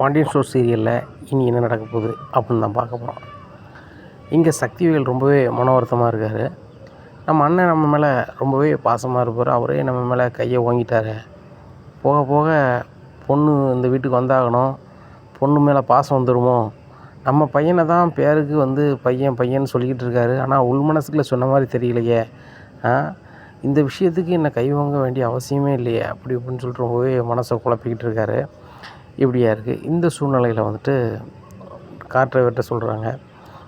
Pandian store சீரியலில் இனி என்ன நடக்க போகுது அப்படின்னு தான் பார்க்க போகிறோம். இங்கே சக்திவேல் ரொம்பவே மன வருத்தமாக இருக்கார். நம்ம அண்ணன் நம்ம மேலே ரொம்பவே பாசமாக இருப்பார். அவரே நம்ம மேலே கையை வாங்கிட்டார் போக போக பொண்ணு இந்த வீட்டுக்கு வந்தாகணும். பொண்ணு மேலே பாசம் வந்துடுமோ நம்ம பையனை தான் பேருக்கு வந்து பையன் பையன் சொல்லிக்கிட்டு இருக்காரு. ஆனால் உள் மனசுக்குள்ள சொன்ன மாதிரி தெரியலையே. இந்த விஷயத்துக்கு என்னை கை வாங்க வேண்டிய அவசியமே இல்லையே. அப்படி இப்படின்னு சொல்லிட்டு ரொம்பவே மனசை குழப்பிக்கிட்டு இருக்காரு. இப்படியா இருக்குது இந்த சூழ்நிலையில் வந்துட்டு கார் டிரைவர்கிட்ட சொல்கிறாங்க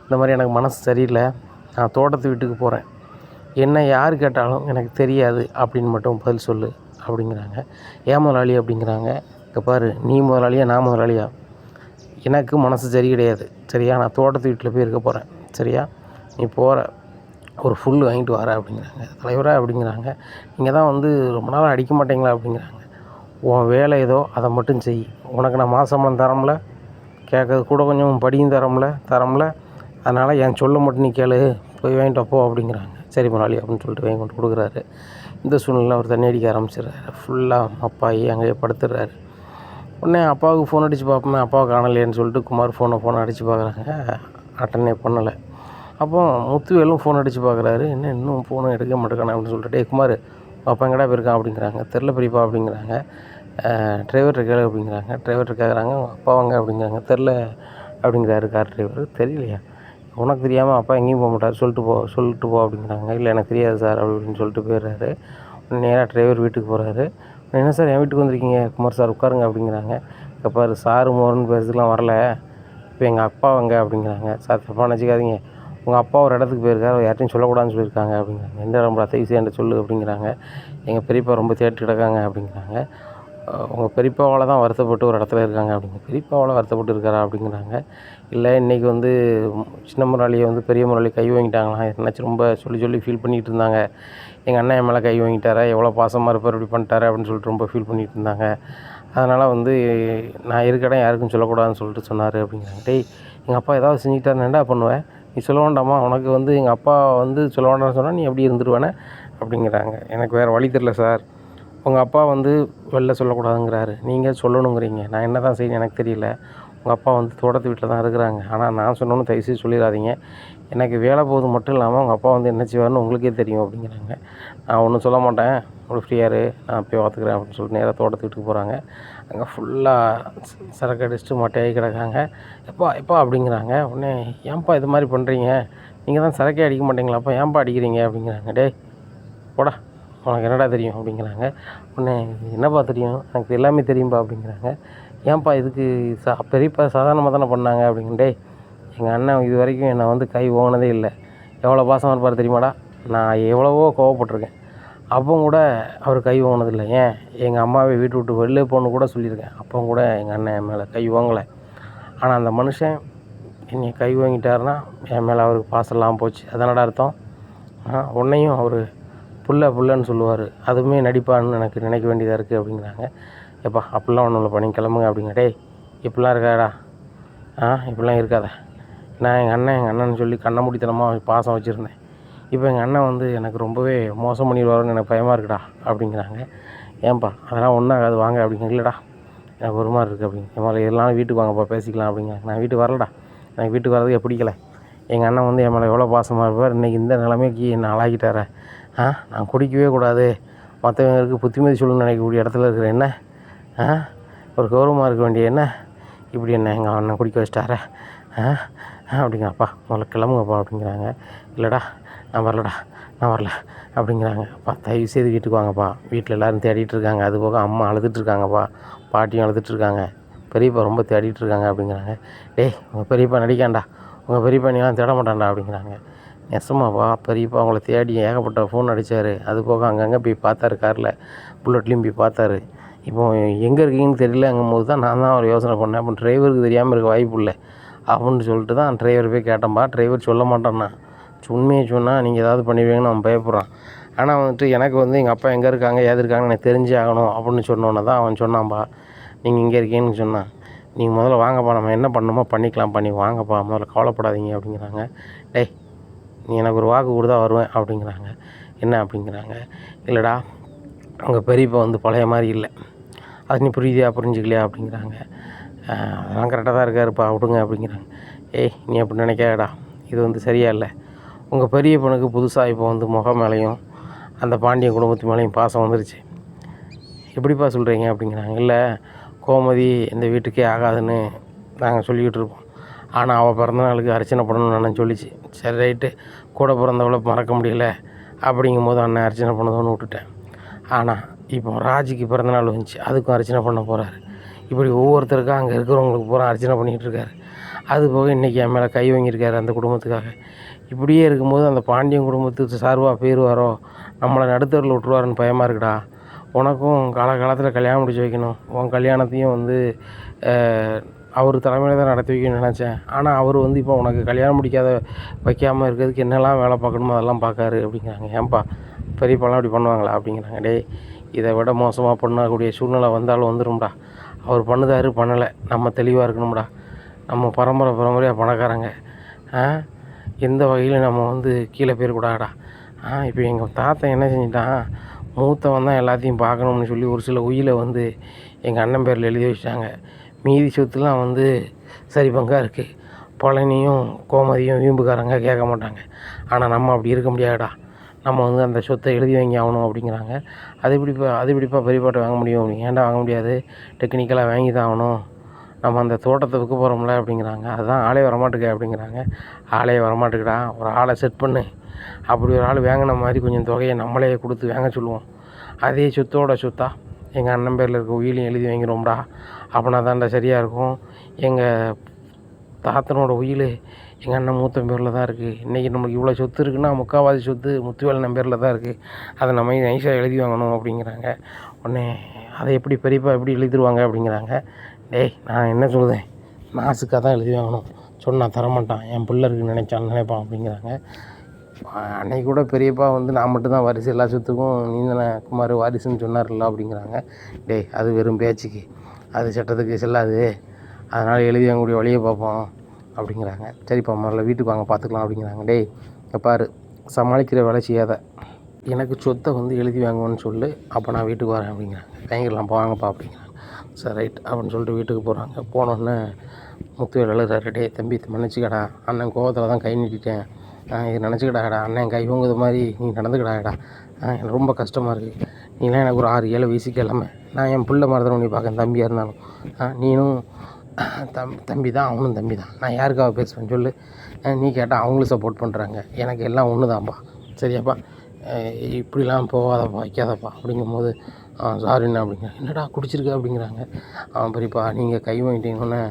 இந்த மாதிரி எனக்கு மனசு சரியில்லை. நான் தோட்டத்து வீட்டுக்கு போகிறேன் என்ன யார் கேட்டாலும் எனக்கு தெரியாது அப்படின்னு மட்டும் பதில் சொல்லு அப்படிங்கிறாங்க. ஏன் முதலாளி அப்படிங்கிறாங்க. இங்கே பாரு நீ முதலாளியா நான் முதலாளியா? எனக்கு மனசு சரி கிடையாது. சரியா? நான் தோட்டத்து வீட்டில் போய் இருக்க போகிறேன் சரியா? நீ போகிற ஒரு ஃபுல் வாங்கிட்டு வர அப்படிங்கிறாங்க. தலைவராக அப்படிங்கிறாங்க. நீங்கள் தான் வந்து ரொம்ப நாள் அடிக்க மாட்டீங்களா அப்படிங்கிறாங்க. உன் வேலை ஏதோ அதை மட்டும் செய். உனக்கு நான் மாசம்பளம் தரம்ல. கேட்கறது கூட கொஞ்சம் படியும் தரம்ல தரம்ல. அதனால் என் சொல்ல மட்டும் நீ கேளு. போய் வாங்கிட்டு அப்போ போ அப்படிங்கிறாங்க. சரி முதலாளி அப்படின்னு சொல்லிட்டு வாங்கி கொண்டு கொடுக்குறாரு. இந்த சூழ்நிலை அவர் தண்ணி அடிக்க ஆரம்பிச்சிடுறாரு. ஃபுல்லாக அப்பாயி அங்கேயே படுத்துடுறாரு. உடனே அப்பாவுக்கு ஃபோன் அடித்து பார்ப்போமே அப்பாவை காணலையேன்னு சொல்லிட்டு குமார் ஃபோனை ஃபோனை அடித்து பார்க்குறாங்க. அட்டனே பண்ணலை. அப்போ முத்துவேலும் ஃபோன் அடித்து பார்க்குறாரு. என்ன இன்னும் ஃபோனும் எடுக்க மாட்டேங்கானே அப்படின்னு சொல்லிட்டு குமார் அப்பா எங்கடா போயிருக்கான் அப்படிங்கிறாங்க. தெரில பெரியப்பா அப்படிங்கிறாங்க. டிரைவர் இருக்காரு அப்படிங்கிறாங்க. டிரைவர் கேட்குறாங்க அப்பா வாங்க அப்படிங்கிறாங்க. தெரில அப்படிங்கிறாரு கார் டிரைவர் தெரியலையா? உனக்கு தெரியாமல் அப்பா எங்கேயும் போக மாட்டார். சொல்லிட்டு போ சொல்லிட்டு போ அப்படிங்கிறாங்க. இல்லை எனக்கு தெரியாது சார் அப்படின்னு சொல்லிட்டு போயிடுறாரு. நேராக டிரைவர் வீட்டுக்கு போகிறாரு என்ன சார் என் வீட்டுக்கு வந்திருக்கீங்க? குமார் சார் உட்காருங்க அப்படிங்கிறாங்க. இப்போ பாரு சாரு மோரன் பேசுறதுலாம் வரல. இப்போ எங்கள் அப்பா வாங்க அப்படிங்கிறாங்க. சார் தப்பாக நினச்சிக்காதீங்க. உங்கள் அப்பா ஒரு இடத்துக்கு போயிருக்காரு யார்ட்டையும் சொல்லக்கூடாதுன்னு சொல்லியிருக்காங்க அப்படிங்கிறாங்க. எந்த இடம் தயவு என்கிட்ட சொல்லு அப்படிங்கிறாங்க. எங்கள் பெரியப்பா ரொம்ப தேட்டு கிடக்காங்க அப்படிங்கிறாங்க. உங்கள் பெரியப்பாவால் தான் வருத்தப்பட்டு ஒரு இடத்துல இருக்காங்க அப்படிங்க பெரியப்பாவால் வருத்தப்பட்டு இருக்காரா அப்படிங்கிறாங்க. இல்லை இன்றைக்கி வந்து சின்ன முரளியை வந்து பெரிய முரளி கை வாங்கிட்டாங்களாம் என்னாச்சும் ரொம்ப சொல்லி சொல்லி ஃபீல் பண்ணிகிட்டு இருந்தாங்க. எங்கள் அண்ணன் என் மேலே கை வாங்கிட்டாரா? எவ்வளோ பாசமாக இருப்பார்? இப்படி பண்ணிட்டாரு? அப்படின்னு சொல்லிட்டு ரொம்ப ஃபீல் பண்ணிகிட்டு இருந்தாங்க. அதனால் வந்து நான் இருக்க இடம் யாருக்கும் சொல்லக்கூடாதுன்னு சொல்லிட்டு சொன்னார் அப்படிங்கிறாங்க. டேய் எங்கள் அப்பா ஏதாவது செஞ்சுக்கிட்டாருன்னு என்ன பண்ணுவேன் நீ சொல்ல வேண்டாமா? உனக்கு வந்து எங்கள் அப்பா வந்து சொல்ல வேண்டாம்னு சொன்னால் நீ எப்படி இருந்துருவானே? அப்படிங்கிறாங்க. எனக்கு வேறு வழி தெரில சார். உங்கள் அப்பா வந்து வெளில சொல்லக்கூடாதுங்கிறாரு. நீங்கள் சொல்லணுங்கிறீங்க. நான் என்ன தான் செய்யணும் எனக்கு தெரியல. உங்கள் அப்பா வந்து தோட்டத்து வீட்டில் தான் இருக்கிறாங்க. ஆனால் நான் சொன்னோன்னு தயவுசெய்து சொல்லிடாதீங்க எனக்கு வேலை போகுது மட்டும் இல்லாமல் உங்கள் அப்பா வந்து என்ன செய்வார்னு உங்களுக்கே தெரியும் அப்படிங்கிறாங்க. நான் ஒன்றும் சொல்ல மாட்டேன். உங்களுக்கு ஃப்ரீயாரு நான் போய் பார்த்துக்கிறேன் அப்படின்னு சொல்லிட்டு நேராக தோட்டத்து வீட்டுக்கு போகிறாங்க அங்கே ஃபுல்லாக சரக்கு அடிச்சுட்டு மொட்டையாகி கிடக்காங்க. எப்பா எப்பா அப்படிங்கிறாங்க. உடனே ஏன்பா இது மாதிரி பண்ணுறீங்க நீங்கள் தான் சரக்கே அடிக்க மாட்டீங்களாப்பா ஏன்பா அடிக்கிறீங்க? அப்படிங்கிறாங்க. டேய் போடா. உனக்கு என்னடா தெரியும்? அப்படிங்கிறாங்க. உடனே என்னப்பா தெரியும்? எனக்கு எல்லாமே தெரியும்பா. அப்படிங்கிறாங்க. ஏன்பா இதுக்கு சா பெரியப்பா சாதாரணமாக தானே பண்ணாங்க? அப்படிங்க டேய் எங்கள் அண்ணன் இது வரைக்கும் என்னை வந்து கை ஓங்கினதே இல்லை. எவ்வளோ பாசமாக இருப்பார் தெரியுமாடா? நான் எவ்வளவோ கோவப்பட்டிருக்கேன். அப்போ கூட அவர் கை வாங்கினதில்ல. ஏன்? எங்கள் அம்மாவை வீட்டு விட்டு வெளில போகணுன்னு கூட சொல்லியிருக்கேன். அப்போ கூட எங்கள் அண்ணன் என் மேலே கை ஓங்கலை ஆனால் அந்த மனுஷன் என்னை கை வாங்கிட்டாருன்னா என் மேலே அவருக்கு பாசம் இல்லாமல் போச்சு. அதனடா அர்த்தம்? உன்னையும் அவர் புள்ள புள்ளன்னு சொல்லுவார். அதுவுமே நடிப்பான்னு எனக்கு நினைக்க வேண்டியதாக இருக்குது அப்படிங்கிறாங்க. எப்பா அப்படிலாம் ஒன்றும் இல்லைப்பா நீங்கள் கிளம்புங்க அப்படிங்க டேய் இப்படிலாம் இருக்காடா ஆ இப்படிலாம் இருக்காத. நான் எங்கள் அண்ணன் எங்கள் அண்ணன் சொல்லி கண்ணை முடித்தனமாக பாசம் வச்சுருந்தேன். இப்போ எங்கள் அண்ணன் வந்து எனக்கு ரொம்பவே மோசம் பண்ணிடுவாருன்னு எனக்கு பயமாக இருக்குடா அப்படிங்கிறாங்க. ஏன்பா அதெல்லாம் ஒன்றும் ஆகாது வாங்க அப்படிங்க இல்லைடா. எனக்கு ஒரு மாதிரி இருக்குது அப்படிங்க என் மேலே வீட்டுக்கு வாங்கப்பா பேசிக்கலாம் அப்படிங்க. நான் வீட்டுக்கு வரலடா. எனக்கு வீட்டுக்கு வரதுக்கு பிடிக்கல. எங்கள் அண்ணன் வந்து என் மேலே எவ்வளோ பாசமாக இருப்பார். இன்றைக்கி இந்த நிலைமைக்கு என்னை ஆளாக்கிட்டாரே? ஆ நான் குடிக்கவே கூடாது. மற்றவங்களுக்கு புத்திமதி சொல்லணும்னு நினைக்கக்கூடிய இடத்துல இருக்கிற என்ன? ஆ ஒரு கௌரவமாக இருக்க வேண்டிய என்ன? இப்படி என்ன எங்கள் அண்ணன் குடிக்க வச்சிட்டாரே? ஆ அப்படிங்கிறப்பா. முதல்ல கிளம்புங்கப்பா அப்படிங்கிறாங்க. இல்லைடா நான் வரலடா நான் வரல அப்படிங்கிறாங்க. அப்பா தயவு செய்து வீட்டுக்கு வாங்கப்பா. வீட்டில் எல்லோரும் தேடிட்டு இருக்காங்க. அது போக அம்மா அழுதுட்டுருக்காங்கப்பா பாட்டியும் அழுதுட்டுருக்காங்க பெரியப்பா ரொம்ப தேடிட்டு இருக்காங்க அப்படிங்கிறாங்க. டேய் உங்கள் பெரியப்பா நடிக்காண்டா? உங்கள் பெரியப்பா நீலாம் தேட மாட்டான்டா அப்படிங்கிறாங்க. நெசமாப்பா பெரியப்பா அவங்கள தேடி ஏகப்பட்ட ஃபோன் அடித்தார் அது போக அங்கங்கே போய் பார்த்தாரு காரில். புல்லட்லேயும் போய் பார்த்தாரு. இப்போ எங்கே இருக்கீங்கன்னு தெரியலங்கும் போது தான் நான் தான் ஒரு யோசனை பண்ணேன். அப்போ டிரைவருக்கு தெரியாமல் இருக்க வாய்ப்பு இல்லை. அப்படின்னு சொல்லிட்டு தான் டிரைவர் போய் கேட்டேன்ப்பா டிரைவர் சொல்ல மாட்டேன்னா. உண்மையை சொன்னால் நீங்கள் ஏதாவது பண்ணிடுவீங்கன்னு அவன் பயப்படுறான். ஆனால் வந்துட்டு எனக்கு வந்து எங்கள் அப்பா எங்கே இருக்காங்க ஏது இருக்காங்கன்னு எனக்கு தெரிஞ்சே ஆகணும் அப்படின்னு சொன்னோன்னே தான் அவன் சொன்னான்ப்பா நீங்கள் இங்கே இருக்கீங்கன்னு சொன்னான். நீங்கள் முதல்ல வாங்கப்பா நம்ம என்ன பண்ணணுமோ பண்ணிக்கலாம் பண்ணி வாங்கப்பா முதல்ல கவலைப்படாதீங்க அப்படிங்கிறாங்க. டேய் நீ எனக்கு ஒரு வாக்கு கொடுத்தா வருவேன் அப்படிங்கிறாங்க. என்ன அப்படிங்கிறாங்க. இல்லைடா உங்கள் பெரியப்பா வந்து பழைய மாதிரி இல்லை. அது நீ புரியுதியா புரிஞ்சுக்கலையா அப்படிங்கிறாங்க. அதெல்லாம் கரெக்டாக தான் இருக்காருப்பா விடுங்க அப்படிங்கிறாங்க. ஏய் நீ அப்படி நினைக்காதடா. இது வந்து சரியா இல்லை. உங்கள் பெரிய பொண்ணுக்கு புதுசாக இப்போ வந்து முகம் மேலேயும் அந்த பாண்டியன் குடும்பத்து மேலேயும் பாசம் வந்துருச்சு. எப்படிப்பா சொல்கிறீங்க அப்படிங்கிறாங்க. இல்லை கோமதி இந்த வீட்டுக்கே ஆகாதுன்னு நாங்கள் சொல்லிக்கிட்டு இருப்போம் ஆனால் அவள் பிறந்த நாளுக்கு அர்ச்சனை பண்ணணும்னு அண்ணன் சொல்லிச்சு. சரி ரைட்டு. கூட பிறந்தவளை மறக்க முடியல அப்படிங்கும் போது அண்ணன் அர்ச்சனை பண்ணதோன்னு விட்டுட்டேன். ஆனால் இப்போ ராஜிக்கு பிறந்த நாள் வந்துச்சு. அதுக்கும் அர்ச்சனை பண்ண போகிறாரு இப்படி ஒவ்வொருத்தருக்கும் அங்கே இருக்கிறவங்களுக்கு பூரா அர்ச்சனை பண்ணிகிட்டு இருக்காரு. அது போக இன்றைக்கி என் மேலே கை வாங்கியிருக்காரு அந்த குடும்பத்துக்காக. இப்படியே இருக்கும்போது அந்த பாண்டியன் குடும்பத்துக்கு சார்பாக போயிடுவாரோ நம்மளை நடுத்தரில் விட்டுருவாருன்னு பயமாக இருக்குடா. உனக்கும் காலகாலத்தில் கல்யாணம் முடிச்சு வைக்கணும். உன் கல்யாணத்தையும் வந்து அவர் தலைமையில் தான் நடத்தி வைக்கணும்னு நினச்சேன். ஆனால் அவர் வந்து இப்போ உனக்கு கல்யாணம் முடிக்காத வைக்காமல் இருக்கிறதுக்கு என்னெல்லாம் வேலை பார்க்கணுமோ அதெல்லாம் பார்க்காரு அப்படிங்கிறாங்க. ஏன்பா? பெரியப்பாலாம் அப்படி பண்ணுவாங்களா அப்படிங்கிறாங்க. டேய் இதை விட மோசமாக பண்ணக்கூடிய சூழ்நிலை வந்தாலும் வந்துடும்டா அவர் பண்ணுதாரு பண்ணலை. நம்ம தெளிவாக இருக்கணும்டா. நம்ம பரம்பரை பரம்பரையாக பணக்காரங்க. ஆ? எந்த வகையிலும் நம்ம வந்து கீழே போயிடக்கூடாடா ஆ இப்போ எங்கள் தாத்தா என்ன செஞ்சிட்டான்? மூத்தவன் தான் எல்லாத்தையும் பார்க்கணும்னு சொல்லி ஒரு சில உயிலை வந்து எங்கள் அண்ணன் பேரில் எழுதி வச்சிட்டாங்க. மீதி சொத்துலாம் வந்து சரி பங்காக இருக்குது பழனியும் கோமதியும் வீம்புக்காரங்க கேட்க மாட்டாங்க. ஆனால் நம்ம அப்படி இருக்க முடியாதுடா. நம்ம வந்து அந்த சொத்தை எழுதி வாங்கி ஆகணும் அப்படிங்கிறாங்க. அது இப்படிப்பா அது இப்படிப்பா பெரியப்பாட்டை வாங்க முடியும்? அப்படிங்க ஏன்டா வாங்க முடியாது? டெக்னிக்கலாக வாங்கி தான் ஆகணும். நம்ம அந்த தோட்டத்தை விற்க போகிறோம்ல அப்படிங்கிறாங்க. அதுதான் ஆளே வரமாட்டுக்க அப்படிங்கிறாங்க. ஆளே வரமாட்டுக்குடா ஒரு ஆளை செட் பண்ணு. அப்படி ஒரு ஆள் வாங்கின மாதிரி கொஞ்சம் தொகையை நம்மளே கொடுத்து வாங்க சொல்லுவோம். அதே சொத்தோட சொத்தா. எங்கள் அண்ணன் பேரில் இருக்க உயிலையும் எழுதி வாங்கிடுவோம்டா. அப்படின்னா தாண்டா சரியாக இருக்கும். எங்கள் தாத்தனோட உயில் எங்கள் அண்ணன் மூத்த பேரில் தான் இருக்குது இன்றைக்கி நம்மளுக்கு இவ்வளோ சொத்து இருக்குன்னா முக்கால்வாசி சொத்து முத்துவேலன் பேரில் தான் இருக்குது அதை நம்ம நைஸாக எழுதி வாங்கணும் அப்படிங்கிறாங்க. உடனே அதை எப்படி பெரியப்பா எப்படி எழுதிருவாங்க அப்படிங்கிறாங்க. டேய் நான் என்ன சொல்லுதேன் மாசுக்காக தான் எழுதி வாங்கணும். சொன்னால் தரமாட்டான். என் பிள்ளை இருக்குன்னு நினைச்சான்னு நினைப்பான் அப்படிங்கிறாங்க. அன்னைக்கு கூட பெரியப்பா வந்து நான் மட்டும்தான் வாரிசு எல்லா சொத்துக்கும் நீ தானே குமார் வாரிசுன்னு சொன்னார்ல அப்படிங்கிறாங்க. டேய் அது வெறும் பேச்சுக்கு. அது சட்டத்துக்கு செல்லாது. அதனால் எழுதி வாங்கக்கூடிய வழியை பார்ப்போம் அப்படிங்கிறாங்க. சரிப்பா முதல்ல வீட்டுக்கு வாங்க பார்த்துக்கலாம் அப்படிங்கிறாங்க. டேய் பாரு சமாளிக்கிற வேலை செய்யாத. எனக்கு சொத்தை வந்து எழுதி வாங்குவேன்னு சொல்லு அப்போ நான் வீட்டுக்கு வரேன் அப்படிங்கிறாங்க. வாங்கிடலாம் வாங்கப்பா அப்படிங்கிறாங்க. சரி ரைட் அப்படின்னு சொல்லிட்டு வீட்டுக்கு போகிறாங்க போனோடனே முத்துவேல் எழுதுறாரு டே தம்பி மன்னிச்சுக்கடா. அண்ணன் கோவத்தில் தான் கை நீட்டிட்டேன். இது நினச்சிக்கடாடா அண்ணன் கை வாங்குறது மாதிரி நீ நடந்துக்கடாடா எனக்கு ரொம்ப கஷ்டமாக இருக்குது நீலாம் எனக்கு ஒரு ஆறு ஏழு வயசுக்கு எல்லாமே நான் என் பிள்ளை மாதிரி தான் உன்னை பார்க்க தம்பியாக இருந்தாலும். நீனும் தம் தம்பி தான் அவனும் தம்பி தான். நான் யாருக்காக பேசுவேன் சொல்லு. நீ கேட்டால் அவங்களும் சப்போர்ட் பண்ணுறாங்க எனக்கு எல்லாம் ஒன்று தான்ப்பா சரியாப்பா இப்படிலாம் போகாதப்பா வைக்காதப்பா. அப்படிங்கும்போது சாரிண்ணா அப்படிங்க. என்னடா குடிச்சிருக்க அப்படிங்கிறாங்க. அவன் பெரியப்பா நீங்கள் கை வாங்கிட்டீங்கன்னே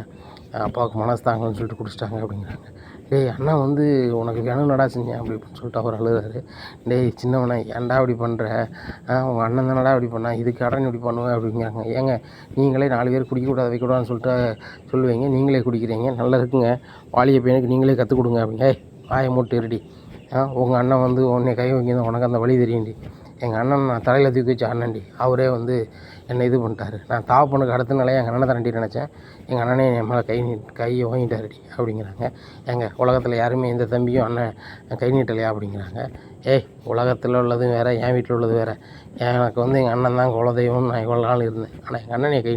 அப்பாவுக்கு மனசு தாங்கன்னு சொல்லிட்டு குடிச்சிட்டாங்க அப்படிங்கிறாங்க. டேய் அண்ணா வந்து உனக்கு வேணும்னடா செஞ்சேன் அப்படி அப்படின்னு சொல்லிட்டு அவர் அழுகிறாரு டேய் சின்னவனே ஏன்டா இப்படி பண்ணுற உங்கள் அண்ணன் தானடா இப்படி பண்ணா? இதுக்கு அடன் இப்படி பண்ணுவேன் அப்படிங்கிறாங்க. ஏங்க நீங்களே நாலு பேர் குடிக்கக்கூடாது வைக்கக்கூடாதுன்னு சொல்லிட்டு சொல்லுவீங்க. நீங்களே குடிக்கிறீங்க. நல்லா இருக்குங்க. வாலிய பையனுக்கு நீங்களே கற்றுக் கொடுங்க அப்படிங்க. ஏய் வாயை மூட்டு இருடி ஆ உங்கள் அண்ணன் வந்து உன்னை கை வைக்கணும் உனக்கு அந்த வழி தெரியும்டி. எங்கள் அண்ணன் நான் தலையில் தூக்கி வச்ச அண்ணன்டி அவரே வந்து என்னை இது பண்ணிட்டாரு. நான் தாவ பொண்ணுக்கு அடுத்த நிலையை எங்கள் அண்ணனை தரண்டி நினச்சேன். எங்கள் அண்ணனே என் மேலே கை நீ கையை வாங்கிட்டாருடி அப்படிங்கிறாங்க. எங்கள் உலகத்தில் யாருமே எந்த தம்பியும் அண்ணன் கை நீட்டலையா அப்படிங்கிறாங்க. ஏய் உலகத்தில் உள்ளதும் வேறு என் வீட்டில் உள்ளது வேறு. எனக்கு வந்து எங்கள் அண்ணன் தான் குலதெய்வம் நான் இவ்வளோ நாள் இருந்தேன். ஆனால் எங்கள் அண்ணன் கை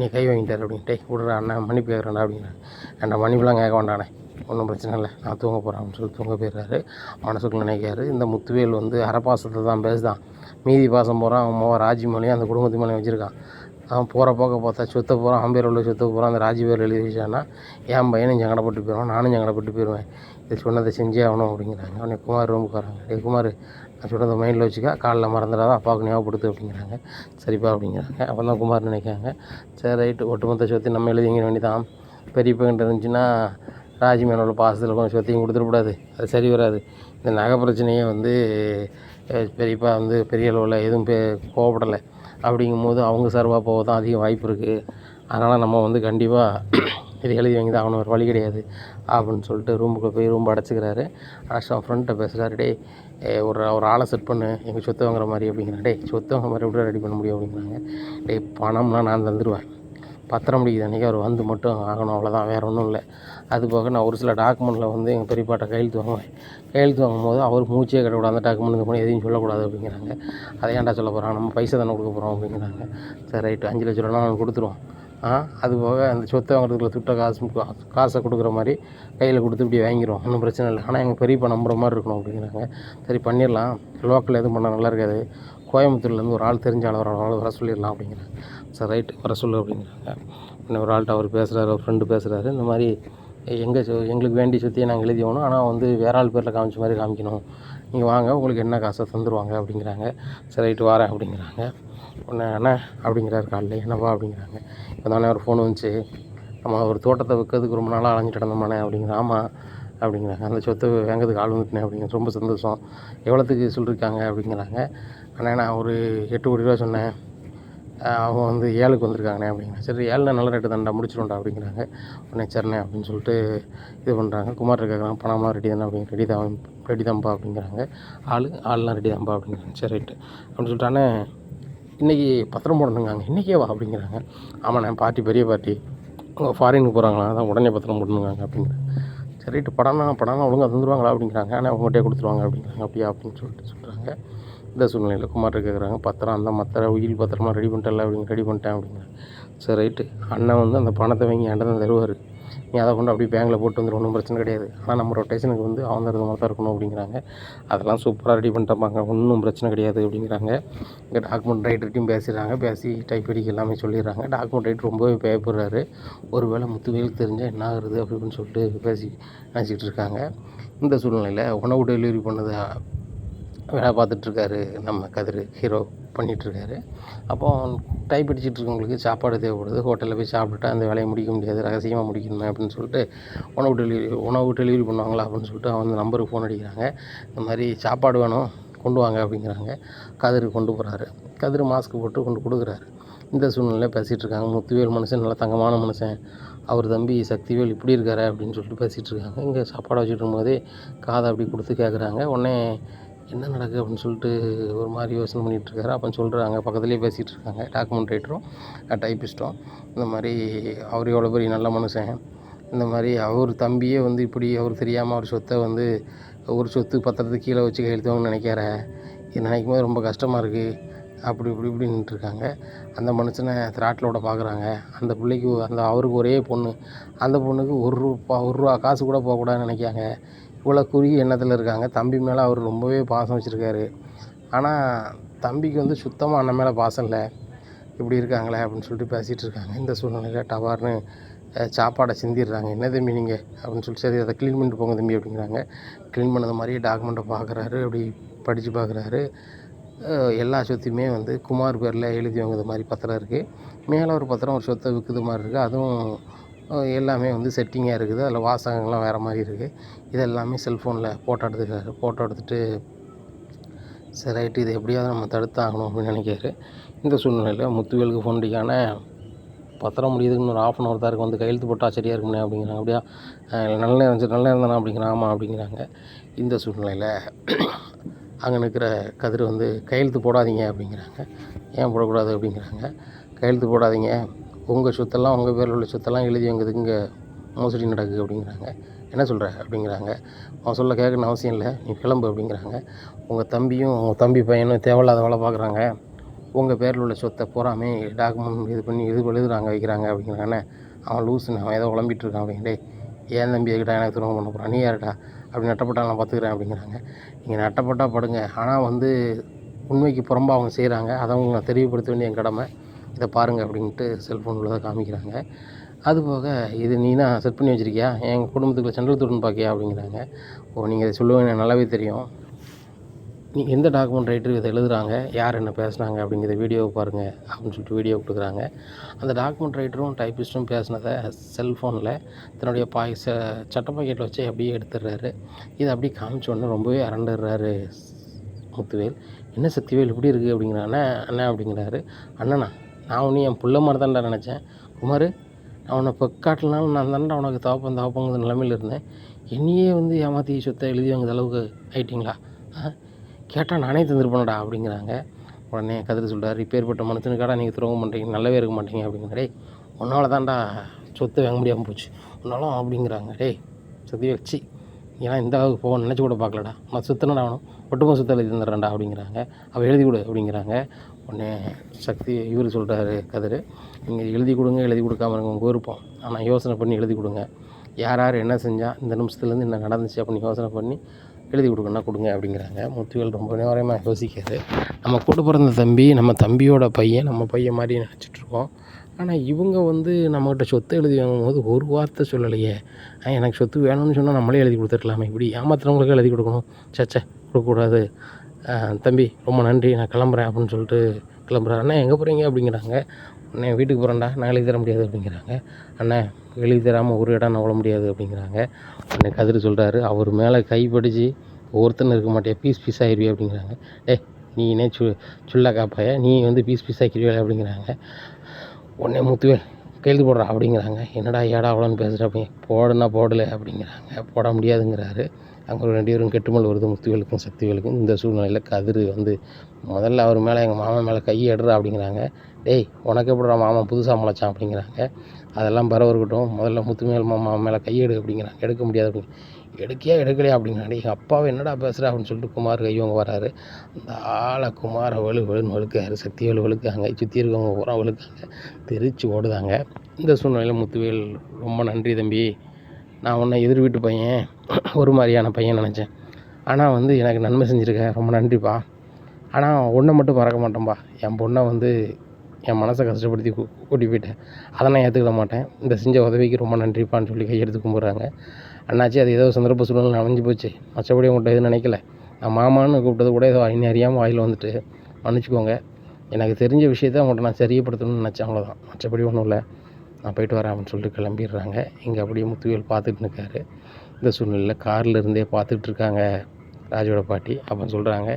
நீ கை வாங்கிட்டார் அப்படின்ட்டு விடுற அண்ணன் மன்னிப்பு கேட்குறேன்டா அப்படிங்கிறாங்க. ஏன்டா மன்னிப்புலாம் கேட்க வேண்டானே ஒன்றும் பிரச்சனை இல்லை. நான் தூங்க போகிறேன் அப்படின்னு சொல்லி தூங்க போயிடுறாரு. மனசுக்குள்ள நினைக்கிறாரு. இந்த முத்துவேல் வந்து அறப்பாசத்தை தான் பேசுதான். மீதி பாசம் போகிறான் அவன் மோ ராஜி மேலேயும் அந்த குடும்பத்து மேலேயும் வச்சுருக்கான். அவன் போகிற போக்க பார்த்தா சொத்தை போகிறான் அவன் உள்ள சொத்தை போகிறான் அந்த ராஜி பேர் எழுதி வச்சான்னா என் பையனும் சங்கடப்பட்டு போயிடுவான் நானும் சங்கடப்பட்டு போயிடுவேன் இது சொன்னதை செஞ்சே ஆகணும் அப்படிங்கிறாங்க. அவனை குமார் ரூமுக்கு வராங்க டே குமார் நான் சொன்னதை மைண்டில் வச்சுக்கா காலைல மறந்துடாத அப்பாவுக்கு ஞாபகப்படுத்து அப்படிங்கிறாங்க. சரிப்பா அப்படிங்கிறாங்க. அப்போ தான் குமார் நினைக்கிறாங்க. சரி ரைட்டு. ஒட்டுமொத்த சொத்து நம்ம எழுதிங்க வேண்டிதான். பெரியப்பங்கிட்ட இருந்துச்சுன்னா ராஜி உள்ள பாசத்தில் கொஞ்சம் சொத்தையும் கொடுத்துடக்கூடாது அது சரி வராது. இந்த நகை பிரச்சனையே வந்து பெரியப்பா வந்து பெரிய அளவில் எதுவும் பே கோவப்படலை. அப்படிங்கும்போது அவங்க சார்பாக போக தான் அதிக வாய்ப்பு இருக்குது அதனால் நம்ம வந்து கண்டிப்பாக இது எழுதி வாங்கி தான் ஆகணும் ஒரு வழி கிடையாது அப்படின்னு சொல்லிட்டு ரூமுக்கு போய் ரூம் அடைச்சிக்கிறாரு. அடைச்சிட்டு அவன் ஃப்ரெண்ட்டை பேசுகிறாரு டே ஒரு ஒரு ஆளை செட் பண்ணு. எங்கள் சொத்து வாங்குற மாதிரி அப்படிங்கிற டேய் சொத்து வாங்குற மாதிரி எப்படி ரெடி பண்ண முடியும்? அப்படிங்கிறாங்க. டேய் பணம்லாம் நான் தந்துடுவேன் பத்திரம் முடிக்குது அன்றைக்கி அவர் வந்து மட்டும் ஆகணும். அவ்வளோதான் வேறு ஒன்றும் இல்லை. அது போக நான் ஒரு சில டாக்குமெண்ட்டில் வந்து எங்கள் பெரியப்பாட்ட கையெழுத்து வாங்குவேன். கையெழுத்து வாங்கும்போது அவர் மூச்சே கட்டக்கூடாது அந்த டாக்குமெண்ட் இந்த பண்ணி எதையும் சொல்லக்கூடாது அப்படிங்கிறாங்க. அதை ஏன்டா சொல்ல போகிறாங்க நம்ம பைசா தானே கொடுக்க போகிறோம் அப்படிங்கிறாங்க. சரி ரைட்டு அஞ்சு லட்ச ரூபா நான் கொடுத்துருவோம். ஆ அது போக அந்த சொத்தை வாங்குறதுக்குள்ள துட்ட காசு காசை கொடுக்குற மாதிரி கையில் கொடுத்து இப்படி வாங்கிடுவோம் ஒன்றும் பிரச்சனை இல்லை. ஆனால் எங்கள் பெரியப்பா நம்புற மாதிரி இருக்கணும் அப்படிங்கிறாங்க. சரி பண்ணிடலாம். லோக்கலில் எதுவும் பண்ணால் நல்லா இருக்காது. கோயம்புத்தூர்லேருந்து ஒரு ஆள் தெரிஞ்ச ஆள் வர ஆள் வர சொல்லிடலாம் அப்படிங்கிறாங்க. சரி ரைட்டு வர சொல்லு அப்படிங்கிறாங்க. உடனே ஒரு ஆள்கிட்ட அவர் பேசுகிறாரு ஒரு ஃப்ரெண்டு பேசுகிறாரு இந்த மாதிரி எங்கள் சொ எங்களுக்கு வேண்டிய சொத்தையை நாங்கள் எழுதி ஆகணும். ஆனால் வந்து வேற ஆள் பேரில் காமிச்ச மாதிரி காமிக்கணும். நீங்கள் வாங்க உங்களுக்கு என்ன காசை தந்துடுவாங்க அப்படிங்கிறாங்க. சரி ரைட்டு வரேன் அப்படிங்கிறாங்க. உடனே அண்ணா அப்படிங்கிறாரு காலையில் என்னப்பா அப்படிங்கிறாங்க. இப்போ தானே ஒரு ஃபோன் வந்துச்சு. நம்ம ஒரு தோட்டத்தை விற்கிறதுக்கு ரொம்ப நாளாக அலைஞ்சிட்டு இருந்தோமாண்ணே அப்படிங்கிற ஆமாம் அப்படிங்கிறாங்க. அந்த சொத்தை வாங்கிறதுக்கு ஆள் வந்துட்டேன் அப்படிங்கிற ரொம்ப சந்தோஷம். எவ்வளோத்துக்கு சொல்லியிருக்காங்க அப்படிங்கிறாங்க. அண்ணா நான் ஒரு எட்டு கோடி ரூபா சொன்னேன். அவங்க வந்து ஏழுக்கு வந்திருக்காங்கண்ணே அப்படிங்கிற சரி ஏழுனா நல்ல ரேட்டு தான்டா முடிச்சிடும்டா அப்படிங்கிறாங்க. உடனே சரிண்ணே அப்படின்னு சொல்லிட்டு இது பண்ணுறாங்க குமார் கேட்குறாங்க பணம்லாம் ரெடி தானே அப்படிங்க ரெடி தான் ரெடி தான்ப்பா அப்படிங்கிறாங்க. ஆள் ஆள்லாம் ரெடி தான்ப்பா அப்படிங்கிறாங்க. சரி ரைட்டு அப்படின்னு சொல்லிட்டானே இன்றைக்கி பத்திரம் போடணுங்காங்க. இன்றைக்கே வா அப்படிங்கிறாங்க. ஆமாண்ணே பார்ட்டி பெரிய பார்ட்டி அவங்க ஃபாரினுக்கு போகிறாங்களா அதான் உடனே பத்திரம் போடணுங்காங்க அப்படிங்கிறாங்க சரி ரைட்டு படம்னா படம்னா ஒழுங்காக தந்துடுவாங்களா அப்படிங்கிறாங்க. ஆனால் அவங்ககிட்டே கொடுத்துருவாங்க அப்படிங்கிறாங்க. அப்படியா அப்படின்னு சொல்லிட்டு சொல்கிறாங்க இந்த சூழ்நிலையில் குமார் கேட்குறாங்க பத்திரம் அந்த மத்திர உயில் பத்திரமா ரெடி பண்ணிட்டல அப்படிங்க ரெடி பண்ணிட்டேன் அப்படிங்கிறாங்க சரி ரைட்டு அண்ணன் வந்து அந்த பணத்தை வாங்கி என்கிட்ட தான் தருவார். நீ அதை கொண்டு அப்படியே பேங்கில் போட்டு வந்துடும் ஒன்றும் பிரச்சனை கிடையாது. ஆனால் நம்ம ரொட்டேஷனுக்கு வந்து அவன் தருது மாதிரி தான் இருக்கணும் அப்படிங்கிறாங்க. அதெல்லாம் சூப்பராக ரெடி பண்ணிட்டப்பாங்க ஒன்றும் பிரச்சனை கிடையாது அப்படிங்கிறாங்க. இங்கே டாக்குமெண்ட் ரைட்டர்கிட்டையும் பேசுகிறாங்க பேசி டைப் அடிக்க எல்லாமே சொல்லிடுறாங்க. டாக்குமெண்ட் ரைட்டர் ரொம்பவே பயப்படுறாரு. ஒரு வேளை முத்துவேலுக்கு தெரிஞ்சால் என்ன ஆகுறது அப்படின்னு சொல்லிட்டு பேசி நினச்சிக்கிட்டு இருக்காங்க. இந்த சூழ்நிலையில் உணவு டெலிவரி பண்ணதை வேலை பார்த்துட்ருக்காரு. நம்ம கதிர் ஹீரோ பண்ணிகிட்ருக்காரு அப்போ டைப் அடிச்சிட்டு இருக்கவங்களுக்கு சாப்பாடு தேவைப்படுது. ஹோட்டலில் போய் சாப்பிட்டுட்டா அந்த வேலையை முடிக்க முடியாது. ரகசியமாக முடிக்கணுமே அப்படின்னு சொல்லிட்டு உணவு டெலிவரி உணவு டெலிவரி பண்ணுவாங்களா அப்படின்னு சொல்லிட்டு அவங்க நம்பருக்கு ஃபோன் அடிக்கிறாங்க. இந்த மாதிரி சாப்பாடு வேணும் கொண்டு வாங்க அப்படிங்கிறாங்க. கதிர் கொண்டு போகிறாரு கதிர் மாஸ்க் போட்டு கொண்டு கொடுக்குறாரு. இந்த சூழ்நிலையில் பேசிகிட்டு இருக்காங்க முத்துவேல் மனுஷன் நல்ல தங்கமான மனுஷன். அவர் தம்பி சக்திவேல் இப்படி இருக்காரு அப்படின்னு சொல்லிட்டு பேசிகிட்டு இருக்காங்க இங்கே சாப்பாடு வச்சுட்டு இருக்கும்போதே காதை அப்படி கொடுத்து கேட்குறாங்க உடனே என்ன நடக்குது அப்படின்னு சொல்லிட்டு ஒரு மாதிரி யோசனை பண்ணிகிட்ருக்காரு. அப்போ சொல்கிறாங்க பக்கத்துலேயே பேசிகிட்டு இருக்காங்க டாக்குமெண்ட் ரைட்டரும் டைப்பிஸ்ட்டும். இந்த மாதிரி அவர் எவ்வளோ பெரிய நல்ல மனுஷன். இந்த மாதிரி அவர் தம்பியே வந்து இப்படி அவர் தெரியாமல் அவர் சொத்தை வந்து ஒரு சொத்து பத்திரத்துக்கு கீழே வச்சு கையெழுத்துவாங்கன்னு நினைக்கிறேன் இது நினைக்கும் போது ரொம்ப கஷ்டமாக இருக்குது அப்படி இப்படி இப்படின்ட்டு இருக்காங்க அந்த மனுஷனை திராட்டிலோட பார்க்குறாங்க. அந்த பிள்ளைக்கு அந்த அவருக்கு ஒரே பொண்ணு. அந்த பொண்ணுக்கு ஒரு ரூபா ஒரு ரூபா காசு கூட போகக்கூடாதுன்னு நினைக்காங்க. இவ்வளோ குறுகிய எண்ணத்தில் இருக்காங்க. தம்பி மேலே அவர் ரொம்பவே பாசம் வச்சுருக்காரு. ஆனால் தம்பிக்கு வந்து சுத்தமாக அண்ணன் மேலே பாசம் இல்லை. இப்படி இருக்காங்களே அப்படின்னு சொல்லிட்டு பேசிகிட்டு இருக்காங்க. இந்த சூழ்நிலையில் டவார்னு சாப்பாடை சிந்திடுறாங்க. என்ன தம்பி நீங்கள் அப்படின்னு சொல்லி சரி அதை க்ளீன் பண்ணிட்டு போங்க தம்பி அப்படிங்கிறாங்க. க்ளீன் பண்ணது மாதிரியே டாக்குமெண்ட்டை பார்க்குறாரு அப்படி படித்து பார்க்குறாரு எல்லா சொத்தையுமே வந்து குமார் பேரில் எழுதி வாங்குது மாதிரி பத்திரம் இருக்குது மேலே ஒரு பத்திரம் ஒரு சொத்தை விற்குது மாதிரி இருக்குது அதுவும் எல்லாமே வந்து செட்டிங்காக இருக்குது. அதில் வாசகங்கள்லாம் வேறு மாதிரி இருக்குது இது எல்லாமே செல்ஃபோனில் ஃபோட்டோ எடுத்துக்கிறாரு ஃபோட்டோ எடுத்துகிட்டு சரி ரைட்டு இது எப்படியாவது நம்ம தடுத்தாகணும் அப்படின்னு நினைக்கிறாரு. இந்த சூழ்நிலையில் முத்துவேலுக்கு ஃபோன் அடிக்கான பத்திரம் முடியுதுக்கு ஒரு ஆஃப் அன் ஹவர் தான் வந்து கையெழுத்து போட்டால் சரியாக இருக்கும்ண்ணே அப்படிங்கிறாங்க. அப்படியா? நல்ல நேரம் சரி நல்ல நேரம் ஆமாம் அப்படிங்கிறாங்க. இந்த சூழ்நிலையில் அங்கே நிற்கிற கதிர் வந்து கையெழுத்து போடாதீங்க அப்படிங்கிறாங்க. ஏன் போடக்கூடாது? அப்படிங்கிறாங்க. கையெழுத்து போடாதீங்க. உங்கள் சொத்தெல்லாம் உங்கள் பேரில் உள்ள சொத்தெல்லாம் எழுதி எங்களுக்கு இங்கே மோசடி நடக்குது அப்படிங்கிறாங்க. என்ன சொல்கிற அப்படிங்கிறாங்க. அவன் சொல்ல கேட்கணும்னு அவசியம் இல்லை. நீ கிளம்பு அப்படிங்கிறாங்க. உங்கள் தம்பியும் உங்கள் தம்பி பையனும் தேவையில்லாத வேலை பார்க்குறாங்க. உங்கள் பேரில் உள்ள சொத்தை பூராமே டாக்குமெண்ட் இது பண்ணி இது எழுதுறாங்க வைக்கிறாங்க அப்படிங்கிறாங்கண்ணே அவன் லூசுன்னு அவன் ஏதோ குழம்பிட்டு இருக்கான் அப்படிங்க ஏன் தம்பி எதுக்கிட்ட எனக்கு துரோகம் பண்ண போகிறான் நீ யாருடா? அப்படி நட்டப்பட்டா நான் பார்த்துக்கிறேன் அப்படிங்கிறாங்க. நீங்கள் நட்டப்பட்டா படுங்க. ஆனால் வந்து உண்மைக்கு புறம்பாக அவங்க செய்கிறாங்க அதை அவங்க நான் வேண்டிய என் கடமை. இதை பாருங்கள் அப்படின்ட்டு செல்ஃபோன் உள்ளதை காமிக்கிறாங்க. அதுபோக இது நீ தான் செட் பண்ணி வச்சுருக்கியா? என் குடும்பத்துக்குள்ள சென்ட்ரல் துடன் பார்க்கியா அப்படிங்கிறாங்க. ஓ நீங்கள் இதை சொல்லுவேன் எனக்கு நல்லாவே தெரியும். நீ எந்த டாக்குமெண்ட் ரைட்டர் இதை எழுதுகிறாங்க யார் என்ன பேசுனாங்க அப்படிங்கிற வீடியோவை பாருங்கள் அப்படின்னு சொல்லிட்டு வீடியோ கொடுக்குறாங்க. அந்த டாக்குமெண்ட் ரைட்டரும் டைப்பிஸ்ட்டும் பேசினதை செல்ஃபோனில் தன்னுடைய பாய் ச சட்ட பாக்கெட்டில் வச்சு அப்படியே எடுத்துடுறாரு. இதை அப்படியே காமிச்ச உடனே ரொம்பவே அரண்டுடுறாரு முத்துவேல். என்ன சக்திவேல் இப்படி இருக்குது அப்படிங்கிற அண்ணன் அண்ணா அப்படிங்கிறாரு. அண்ணனா நான் ஒன்று என் பிள்ளை மாதிரி தான்டா நினச்சேன். குமார் நான் உன்னை பெக்காட்டினாலும் நான் தான்டா உனக்கு தவப்பம் தவப்பங்கிற நிலமையில் இருந்தேன். என்னையே வந்து ஏமாற்றி சொத்தை எழுதி வாங்குற அளவுக்கு ஆயிட்டிங்களா? ஆ? கேட்டால் நானே தந்துருப்பேனடா அப்படிங்கிறாங்க. உடனே கதிர் சொல்கிறார் இப்பேற்பட்ட மனுஷனுக்காடா நீங்கள் துரோகம் பண்ணுறீங்க நல்லாவே இருக்க மாட்டீங்க அப்படிங்கிற உன்னால் உன்னால தான்டா சொத்தை வாங்க முடியாமல் போச்சு. உன்னாலும் அப்படிங்கிறாங்க. டேய் சதி வச்சு ஏன்னா இந்த அளவுக்கு போக நினச்சி கூட பார்க்கலடா. நான் சுத்தனடா ஆகணும் ஒட்டுமொத்த சுத்த எழுதி தந்துடுறேன்டா அப்படிங்கிறாங்க. அவள் எழுதி கொடு அப்படிங்கிறாங்க. உடனே சக்தி இவர் சொல்கிறாரு கதிர் நீங்கள் எழுதி கொடுங்க எழுதி கொடுக்காம இருங்க உங்கள் விருப்பம். ஆனால் யோசனை பண்ணி எழுதி கொடுங்க. யார் யார் என்ன செஞ்சால் இந்த நிமிஷத்துலேருந்து என்ன நடந்துச்சு அப்படின்னு யோசனை பண்ணி எழுதி கொடுக்கணும்னா கொடுங்க அப்படிங்கிறாங்க. முத்துவேல் ரொம்ப நேரமாக யோசிக்காது நம்ம கூட பிறந்த தம்பி நம்ம தம்பியோட பையன் நம்ம பையன் மாதிரி நினச்சிட்ருக்கோம் ஆனால் இவங்க வந்து நம்மக்கிட்ட சொத்தை எழுதி வாங்கும்போது ஒரு வார்த்தை சொல்லலையே. எனக்கு சொத்து வேணும்னு சொன்னால் நம்மளே எழுதி கொடுத்துருக்கலாமே இப்படி ஏமாத்துறவங்களுக்கு எழுதி கொடுக்கணும். சச்சே கொடுக்கக்கூடாது. தம்பி ரொம்ப நன்றி. நான் கிளம்புறேன் அப்படின்னு சொல்லிட்டு கிளம்புறாரு. அண்ணா எங்கே போகிறீங்க அப்படிங்கிறாங்க. அண்ணே வீட்டுக்கு போகிறேன்டா நான் எழுதி தர முடியாது அப்படிங்கிறாங்க. அண்ணே எழுதி தராமல் ஒரு இடம் நவள முடியாது அப்படிங்கிறாங்க. உடனே கதிர் சொல்கிறாரு அவர் மேலே கை படிச்சு ஒருத்தன் இருக்க மாட்டேன் பீஸ் பீஸ் ஆகிருவிய அப்படிங்கிறாங்க. டேய் நீ என்ன சு சுல்லா காப்பாய? நீ வந்து பீஸ் பீஸ் ஆக்கிடுவியா அப்படிங்கிறாங்க. உடனே முத்துவேல் கையெழுத்து போடுறா? அப்படிங்கிறாங்க. என்னடா ஏடா அவ்வளோன்னு பேசுகிற அப்படி போடுனா போடலை அப்படிங்கிறாங்க. போட முடியாதுங்கிறாரு. அங்கே ஒரு ரெண்டு பேரும் கெட்டுமல் வருது முத்துவேலுக்கும் சக்திவேலுக்கும் இந்த சூழ்நிலையில் கதிர் வந்து முதல்ல அவர் மேலே எங்கள் மாமன் மேலே கை எடுறா அப்படிங்கிறாங்க. டேய் உனக்கு எப்படிடா மாமன் புதுசாக முளைச்சான் அப்படிங்கிறாங்க. அதெல்லாம் பரவ இருக்கட்டும் முதல்ல முத்துமேல் மாமா மேலே கை எடு அப்படிங்கிறாங்க. எடுக்க முடியாது அப்படின்னு. எடுக்கையா எடுக்கலையா அப்படிங்கிறாங்க. எங்கள் அப்பாவை என்னடா பேசுகிறா அப்படின்னு சொல்லிட்டு குமார் கையவங்க வராரு. அந்த ஆளை குமாரை வலு வலுன்னு வழுக்காரு வலு வழுக்காங்க சுற்றி இருக்கவங்க பூரா வழுக்காங்க தெரிச்சு ஓடுதாங்க. இந்த சூழ்நிலையில் முத்துவேல் ரொம்ப நன்றி தம்பி. நான் உன்னை எதிர் வீட்டு பையன் ஒரு மாதிரியான பையன் நினச்சேன். ஆனால் வந்து எனக்கு நன்மை செஞ்சுருக்க ரொம்ப நன்றிப்பா. ஆனால் ஒன்றை மட்டும் மறக்க மாட்டேன்ப்பா என் பொண்ணை வந்து என் மனசை கஷ்டப்படுத்தி கூட்டி போயிட்டேன். அதை நான் ஏற்றுக்கிட மாட்டேன். இந்த செஞ்ச உதவிக்கு ரொம்ப நன்றிப்பான்னு சொல்லி கையெடுத்து கும்பிட்றாங்க. அண்ணாச்சி அது ஏதோ சந்தர்ப்ப சூழ்நிலை அமைஞ்சு போச்சு. மற்றபடி உங்கள்கிட்ட எதுவும் நினைக்கல. நான் மாமான்னு கூப்பிட்டது கூட ஏதோ இன்னும் அறியாமல் வாயில் வந்துட்டு மன்னிச்சுக்கோங்க. எனக்கு தெரிஞ்ச விஷயத்த உங்கள்கிட்ட நான் சரியப்படுத்தணும்னு நினச்சேன். அவ்வளோதான் மற்றபடி ஒன்றும் இல்லை. நான் போயிட்டு வரேன் அப்படின்னு சொல்லிட்டு கிளம்பிடுறாங்க. இங்கே அப்படியே முத்துவேல் பார்த்துட்டு இருக்காரு. இந்த சூழ்நிலையில் காரில் இருந்தே பார்த்துட்டு இருக்காங்க ராஜோட பாட்டி. அப்போ சொல்கிறாங்க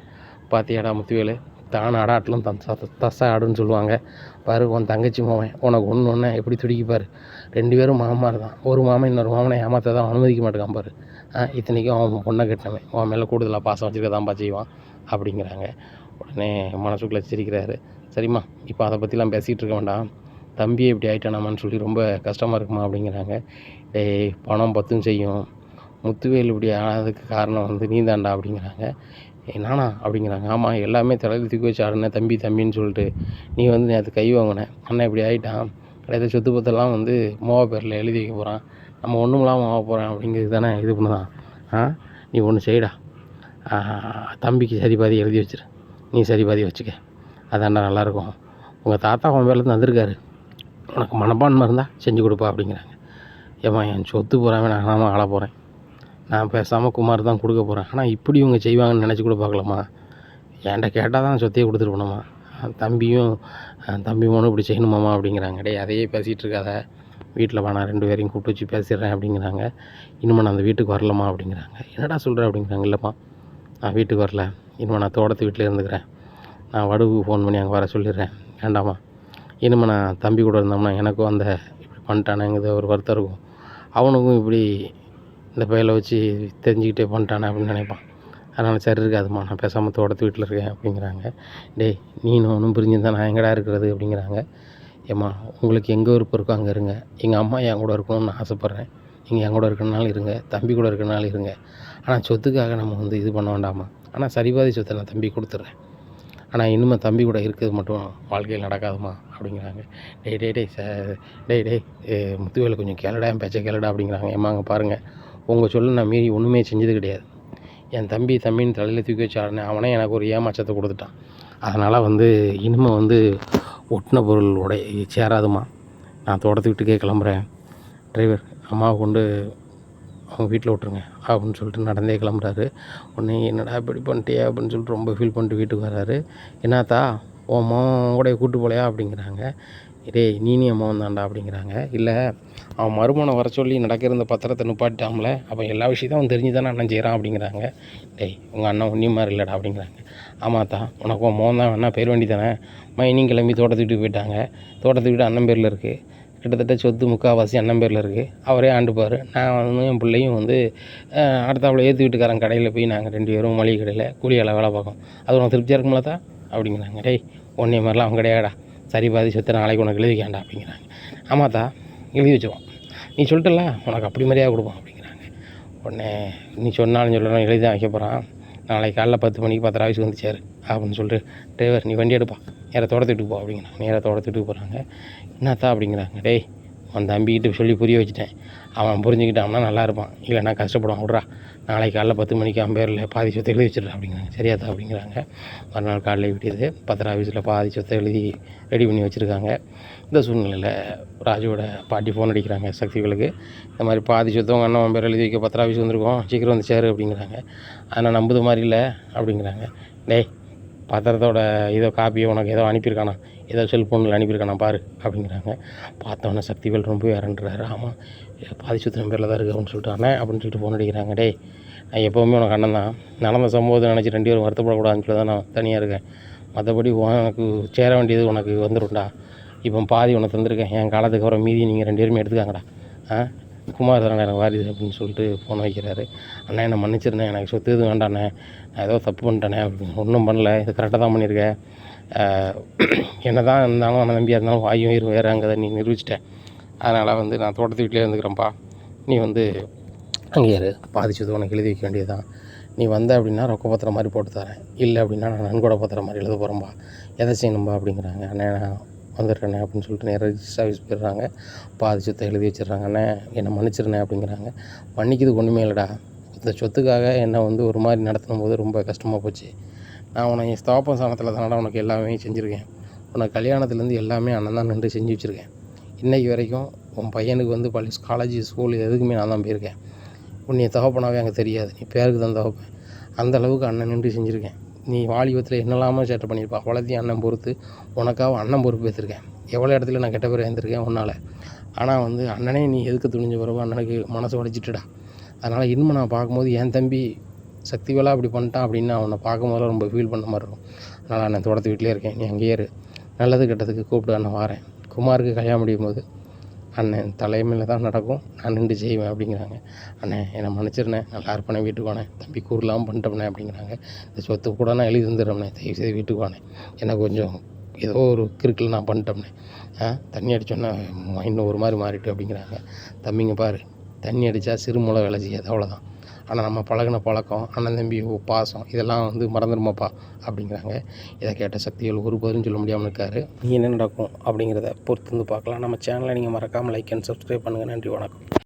பாத்தியாடா முத்துவேலு தான் ஆடாட்டிலும் தன் தசை ஆடுன்னு சொல்லுவாங்க. பாரு உன் தங்கச்சி மாமன் உனக்கு ஒன்று ஒன்று எப்படி துடிக்கி ரெண்டு பேரும் மாமார் தான். ஒரு மாமன் இன்னொரு மாமனை ஏமாற்ற தான் அனுமதிக்க மாட்டேங்கான் பாரு. ஆ இத்தனைக்கும் அவன் பொண்ணை கட்டினவன் உன் மேலே கூடுதலாக பாசம் வச்சுருக்க தான்ப்பா செய்வான் அப்படிங்கிறாங்க. உடனே மனசுக்குள்ளே சிரிக்கிறாரு. சரிம்மா இப்போ அதை பற்றிலாம் பேசிகிட்டு இருக்க வேண்டாம். தம்பியை இப்படி ஆகிட்டானாமான்னு சொல்லி ரொம்ப கஷ்டமாக இருக்குமா அப்படிங்கிறாங்க. டேய் பணம் பத்தும் செய்யும். முத்துவேல் இப்படி ஆனதுக்கு காரணம் வந்து நீ தாண்டா அப்படிங்கிறாங்க. "ஏய், அப்படிங்கிறாங்க. ஆமாம் எல்லாமே தலையில் தூக்கி வச்சு ஆடுன தம்பி தம்பின்னு சொல்லிட்டு நீ வந்து நேற்று கை வாங்கினேன் அண்ணன் இப்படி ஆகிட்டான் கிடையாது சொத்து பத்தெல்லாம் வந்து மோவா பேரில் எழுதி வைக்க போகிறான் நம்ம ஒன்றும் இல்லாமல் ஆக போகிறேன் அப்படிங்கிறது தானே இது பண்ணுதான். ஆ? நீ ஒன்று செய்டா. தம்பிக்கு சரி பாதி எழுதி வச்சிரு. நீ சரி பாதி வச்சுக்க. அதாண்டா நல்லாயிருக்கும் உங்கள் தாத்தா உன் பேரில் வந்திருக்காரு. உனக்கு மனப்பான்மை இருந்தால் செஞ்சு கொடுப்பா அப்படிங்கிறாங்க. ஏம்மா என் சொத்து போகிறாமே நான் நாம ஆள போகிறேன் நான் பேசாமல் குமார் தான் கொடுக்க போகிறேன் ஆனால் இப்படி இவங்க செய்வாங்கன்னு நினச்சி கூட பார்க்கலாமா என்கிட்ட கேட்டால் தான் சொத்தையே கொடுத்துட்டு போனோமா தம்பியும் தம்பி மோனும் இப்படி செய்யணுமாம்மா அப்படிங்கிறாங்க. டே அதையே பேசிகிட்டு இருக்காத. வீட்டில் வேணாம் நான் ரெண்டு பேரையும் கூப்பிட்டு வச்சு பேசிடுறேன் அப்படிங்கிறாங்க. இனிமேல் நான் அந்த வீட்டுக்கு வரலம்மா அப்படிங்கிறாங்க. என்னடா சொல்கிற அப்படிங்கிறாங்க. இல்லைப்பா நான் வீட்டுக்கு வரல. இனிமேல் நான் தோட்டத்து வீட்டில் இருந்துக்கிறேன். நான் வடுவுக்கு ஃபோன் பண்ணி அங்கே வர சொல்லிடுறேன். வேண்டாமா இனிமேல் நான் தம்பி கூட இருந்தோம்னா எனக்கும் அந்த இப்படி பண்ணிட்டானேங்கிறது ஒரு வருத்தம் இருக்கும். அவனுக்கும் இப்படி இந்த பையலை வச்சு தெரிஞ்சுக்கிட்டே பண்ணிட்டானே அப்படின்னு நினைப்பான். அதனால் சரி இருக்காதும்மா நான் பேசாமல் தோட்டத்து வீட்டில் இருக்கேன் அப்படிங்கிறாங்க. டேய் நீனும் ஒன்றும் பிரிஞ்சிருந்தா நான் எங்கடா இருக்கிறது அப்படிங்கிறாங்க. ஏம்மா உங்களுக்கு எங்கே விருப்பம் இருக்கோ அங்கே இருங்க. எங்கள் அம்மா என் கூட இருக்கணும்னு நான் ஆசைப்பட்றேன். நீங்கள் என் கூட இருக்கனாலும் இருங்க. தம்பி கூட இருக்கனாலும் இருங்க. ஆனால் சொத்துக்காக நம்ம வந்து இது பண்ண வேண்டாமா ஆனால் சரிபாதி சொத்தை நான் தம்பி கொடுத்துட்றேன். ஆனால் இனிமேல் தம்பி கூட இருக்கிறது மட்டும் வாழ்க்கையில் நடக்காதுமா? அப்படிங்கிறாங்க. டேய் டே டேய் ச டேய் டேய் ஏ, கொஞ்சம் கேளடா என் பேச்சை கேளடா அப்படிங்கிறாங்க. ஏமாங்க பாருங்கள் உங்கள் சொல்ல நான் மீறி ஒன்றுமே செஞ்சது கிடையாது. என் தம்பி தம்பின்னு தலையில் தூக்கி வச்சு ஆடினேன். அவனே எனக்கு ஒரு ஏமாற்றத்தை கொடுத்துட்டான். அதனால் வந்து இனிமே வந்து ஒட்டின பொருள் உடை சேராதுமா. நான் தோட்டத்து வீட்டுக்கே கிளம்புறேன். டிரைவர் அம்மாவை கொண்டு அவங்க வீட்டில் விட்ருங்க அப்படின்னு சொல்லிட்டு நடந்தே கிளம்புறாரு. உடனே என்னடா இப்படி பண்ணிட்டியா அப்படின்னு சொல்லிட்டு ரொம்ப ஃபீல் பண்ணிட்டு வீட்டுக்கு வராரு என்னத்தா உன் மகன் கூட கூட்டு போலையா அப்படிங்கிறாங்க. டேய் நீனி என் மகன் தான்டா அப்படிங்கிறாங்க. இல்லை அவன் மறுமணம் வர சொல்லி நடக்கிற இந்த பத்திரத்தை நிப்பாட்டாமல அப்போ எல்லா விஷயத்தையும் அவன் தெரிஞ்சு தானே அண்ணன் செய்கிறான் அப்படிங்கிறாங்க. டேய் உங்கள் அண்ணன் உன்னி மாதிரி இல்லைடா அப்படிங்கிறாங்க. ஆமாத்தா உனக்கு உன் மோகன் தான் வேணா பேர் வேண்டி தானே மைனிங் கிளம்பி தோட்டத்துக்கிட்டு வீட்டுக்கு போயிட்டாங்க. தோட்டத்து வீடு அண்ணன் பேரில் இருக்குது கிட்டத்தட்ட சொத்து முக்கால்வாசி அண்ணன் பேரில் இருக்குது அவரே ஆண்டுப்பார். நான் வந்து என் பிள்ளையும் வந்து அடுத்தாப்புல ஏற்று வீட்டுக்காரன் கடையில் போய் நாங்கள் ரெண்டு பேரும் மளிகை கடையில் கூலி வேலை வேலை பார்க்கோம் அது உனக்கு திருப்தியாக இருக்குங்களா அப்படிங்கிறாங்க. டேய் ஒன்றே மாதிரிலாம் அவன் கிடையாடா சரி பாதி சொத்தை நாளைக்கு உனக்கு எழுதி வேண்டாம் அப்படிங்கிறாங்க. ஆமாத்தா எழுதி வச்சுவோம் நீ சொல்லிட்டல உனக்கு அப்படி மாதிரியாக கொடுப்போம் அப்படிங்கிறாங்க. உடனே நீ சொன்னாலும் சொல்லணும் எழுதி தான் வைக்க போகிறான் நாளைக்கு காலைல பத்து மணிக்கு பத்தரை ஆஃபீஸ் வந்துச்சார். அப்படின்னு சொல்லிட்டு டிரைவர் நீ வண்டி எடுப்பா. நேராக தோட்டத்துக்கு போ அப்படிங்கிறாங்க நேராக தோட்டத்துக்கு போகிறாங்க என்னத்தா? அப்படிங்கிறாங்க. டேய் அவன் தம்பிக்கிட்ட சொல்லி புரிய வச்சுட்டேன். அவன் புரிஞ்சுக்கிட்டான்னா நல்லா இருப்பான். இல்லைன்னா கஷ்டப்படுவான். விட்றா. நாளைக்கு காலைல பத்து மணிக்கு அவன் பேரில் பாதி சொத்தை எழுதி வச்சிடுறா. அப்படிங்கிறாங்க. சரியாதா அப்படிங்கிறாங்க. மறுநாள் காலையில் விட்டியது பத்திர ஆஃபீஸில் பாதி சொத்தை எழுதி ரெடி பண்ணி வச்சுருக்காங்க. இந்த சூழ்நிலையில் ராஜுவோட பாட்டி ஃபோன் அடிக்கிறாங்க. சக்திகளுக்கு. இந்த மாதிரி பாதி சொத்தை உங்கள் அண்ணன் அம்பேர் பேர் எழுதி வைக்க பத்திர ஆஃபீஸ் வந்திருக்கோம். சீக்கிரம் வந்து சேரு அப்படிங்கிறாங்க. ஆனால் நம்புது மாதிரி இல்லை அப்படிங்கிறாங்க. டேய் பத்திரத்தோட ஏதோ காப்பியை உனக்கு ஏதோ அனுப்பியிருக்கானா? ஏதோ செல்ஃபோனில் அனுப்பியிருக்கானா பாரு அப்படிங்கிறாங்க. பார்த்தோன்னே சக்திவேல் ரொம்ப இறண்டுறாரு ஆமாம் பாதி சுத்திரம் பேரில் தான் இருக்குது அப்படின்னு சொல்லிட்டு அண்ணே அப்படின்னு சொல்லிட்டு ஃபோன் அடிக்கிறாங்க. டேய் நான் எப்போவுமே உனக்கு அண்ணன் தான். நடந்த சம்பவத்தை நினச்சி ரெண்டு பேரும் வருத்தப்படக்கூடாதுன்னு சொல்லி தான் நான் தனியாக இருக்கேன். மற்றபடி உனக்கு சேர வேண்டியது உனக்கு வந்துடும்டா இப்போ பாதி உனக்கு தந்திருக்கேன். என் காலத்துக்கு அப்புறம் மீதி நீங்கள் ரெண்டு பேருமே எடுத்துக்காங்கடா. ஆ? குமார் தானே எனக்கு வாரிசு அப்படின்னு சொல்லிட்டு ஃபோன் வைக்கிறாரு. அண்ணா என்னை மன்னிச்சிருந்தேன் எனக்கு சொத்து எதுவும் வேண்டாண்ணே. நான் ஏதோ தப்பு பண்ணிட்டேனே அப்படின்னு. ஒன்றும் பண்ணல. இது கரெக்டாக தான் பண்ணியிருக்கேன் என்ன தான் இருந்தாலும் அண்ணன் தம்பியாக இருந்தாலும் வாயும் உயிர் வேறு அங்கே நீ நிரூபிச்சிட்டேன் அதனால் வந்து நான் தோட்டத்து வீட்டிலே இருந்துக்கிறேன்ப்பா. நீ வந்து அங்கே இரு. பாதிச்சது உனக்கு எழுதி வைக்க வேண்டியதுதான் நீ வந்த அப்படின்னா ரொக்க பத்திரம் மாதிரி போட்டு தரேன். இல்லை அப்படின்னா நான் நன்கொடை பத்திரம் மாதிரி எழுத போகிறேன்பா எதை செய்யணும்பா அப்படிங்கிறாங்க. அண்ணே நான் வந்துடுறேண்ணே அப்படின்னு சொல்லிட்டு நேராக ரிஜிஸ்டர் ஆஃபீஸ் போயிடுறாங்க. பாதி சொத்தை எழுதி வச்சிடுறாங்கண்ணே என்னை மன்னிச்சிருண்ணே அப்படிங்கிறாங்க. மன்னிக்கிறது ஒன்றுமே இல்லைடா. இந்த சொத்துக்காக என்னை வந்து ஒரு மாதிரி நடத்தும் போது ரொம்ப கஷ்டமாக போச்சு. நான் உனக்கு என் ஸ்தாபன சாணத்தில் தானடா உனக்கு எல்லாமே செஞ்சுருக்கேன். உனக்கு கல்யாணத்துலேருந்து எல்லாமே அண்ணன் தான் நின்று செஞ்சு வச்சுருக்கேன். இன்றைக்கி வரைக்கும் உன் பையனுக்கு வந்து பள்ளி காலேஜ் ஸ்கூல் எதுக்குமே நான் தான் போயிருக்கேன். உன்னை தகப்பனாவே அங்கே தெரியாது. நீ பேருக்கு தான் தகப்பேன் அந்தளவுக்கு அண்ணன் நின்று செஞ்சுருக்கேன். நீ வாலிபத்தில் என்னெல்லாமோ சேட்டை பண்ணியிருப்பா. அவ்வளோத்தையும் அண்ணன் பொறுத்து உனக்காக அண்ணன் பொறுப்பு ஏற்றிருக்கேன் எவ்வளோ இடத்துல நான் கெட்ட பேர் எழுந்திருக்கேன் உன்னால். ஆனால் வந்து அண்ணனே நீ எதுக்கு துணிஞ்ச பிறகு அண்ணனுக்கு மனசு உடைச்சிட்டுடா. அதனால் இனிமே நான் பார்க்கும்போது என் தம்பி சக்திவேலாக அப்படி பண்ணிட்டான் அப்படின்னு அவனை பார்க்கும்போது ரொம்ப ஃபீல் பண்ண மாதிரி இருக்கும். அதனால் அண்ணன் தோட்டத்து வீட்டிலே இருக்கேன். நீ அங்கேயே இரு. நல்லது கெட்டதுக்கு கூப்பிட்டு அண்ணன் வாரேன். குமாருக்கு கல்யாணம் முடியும் போது அண்ணன் தலைமையில் தான் நடக்கும். நான் நின்று செய்வேன் அப்படிங்கிறாங்க. அண்ணன் என்னை மன்னிச்சிருண்ணே நல்லா இருப்பேனே வீட்டுக்கு வானேன் தம்பி கூறலாம் பண்ணிட்டோம்னே அப்படிங்கிறாங்க. இந்த சொத்து கூட நான் எழுதி தந்துடுறேண்ணே தயவு செய்து வீட்டுக்கு வானேன் எனக்கு கொஞ்சம் ஏதோ ஒரு கிறுக்கில் நான் பண்ணிட்டோம்னே. ஆ தண்ணி அடித்தோன்னே இன்னும் ஒரு மாதிரி மாறிட்டு அப்படிங்கிறாங்க. தம்பிங்க பாரு தண்ணி அடித்தா சிறுமுளை வேலை செய்யாது அவ்வளோதான் ஆனால் நம்ம பழகின பழக்கம் அண்ணன் தம்பி பாசம் இதெல்லாம் வந்து மறந்துடுமாப்பா அப்படிங்கிறாங்க. இதை கேட்ட சக்திகள் ஒரு பதிலும் சொல்ல முடியாமல் இருக்காரு. நீ என்ன நடக்கும் அப்படிங்கிறத பொறுத்து வந்து பார்க்கலாம். நம்ம சேனலை நீங்கள் மறக்காமல் லைக் அண்ட் சப்ஸ்கிரைப் பண்ணுங்கள் நன்றி வணக்கம்.